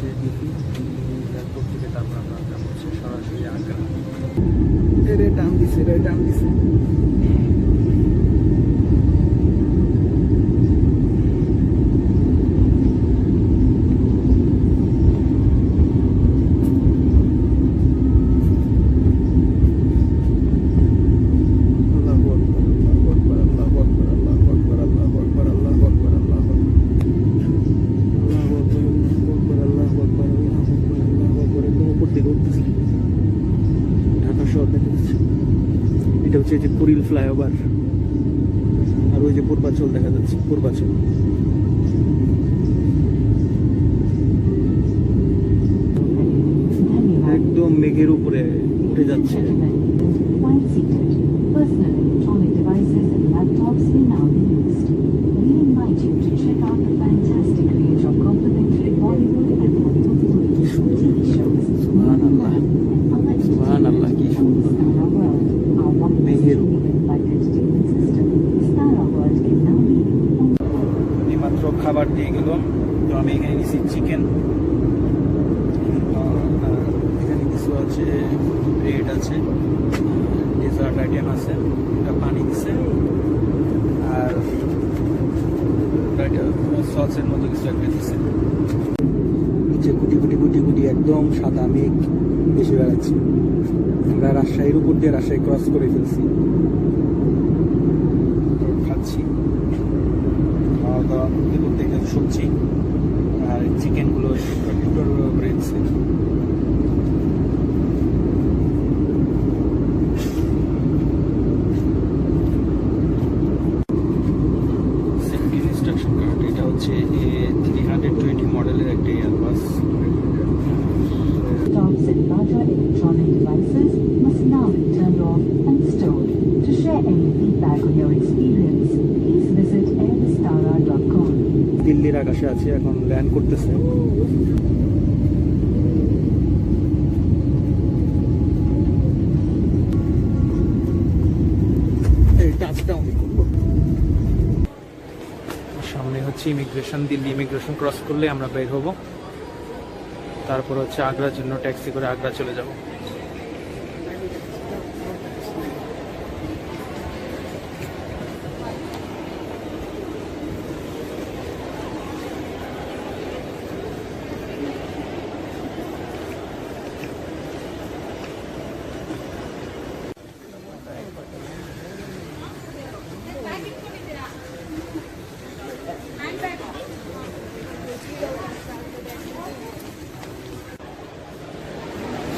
হচ্ছে DP airport থেকে তারপর আপনার হচ্ছে সরাসরি আগ্রা এর টান দিছে রে, টান দিছে। উপর ঢাকা শহর দেখা যাচ্ছে এটা হচ্ছে যে কুরিল ফ্লাইওভার। আর ওই যে পূর্বাচল দেখা যাচ্ছে, পূর্বাচল। একদম মেঘের উপরে উঠে যাচ্ছে। এইমাত্র খাবার দিয়ে গেল তো আমি এখানে নিয়েছি চিকেন এখানে কিছু আছে ব্রেড আছে ডেজার্ট আইটেম আছে, একটা পানি দিছে। আর সসের মতো কিছু একটা দিছে। নিচে গুটি গুটি গুটি গুটি একদম সাদা মেঘ। বেশি বেড়াচ্ছে। আমরা রাজশাহীর উপর দিয়ে রাজশাহী ক্রস করে ফেলছি। Airbus Laptops and larger electronic devices must now be turned off and stored. To share any feedback on your experience, দিল্লির আকাশে আছে, এখন ল্যান্ড করতেছে। সামনে হচ্ছে ইমিগ্রেশন দিল্লি ইমিগ্রেশন ক্রস করলে আমরা বের হব। তারপর হচ্ছে আগ্রার জন্য ট্যাক্সি করে আগ্রা চলে যাব।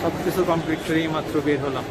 সব কিছু কমপ্লিট করেই মাত্র বের হলাম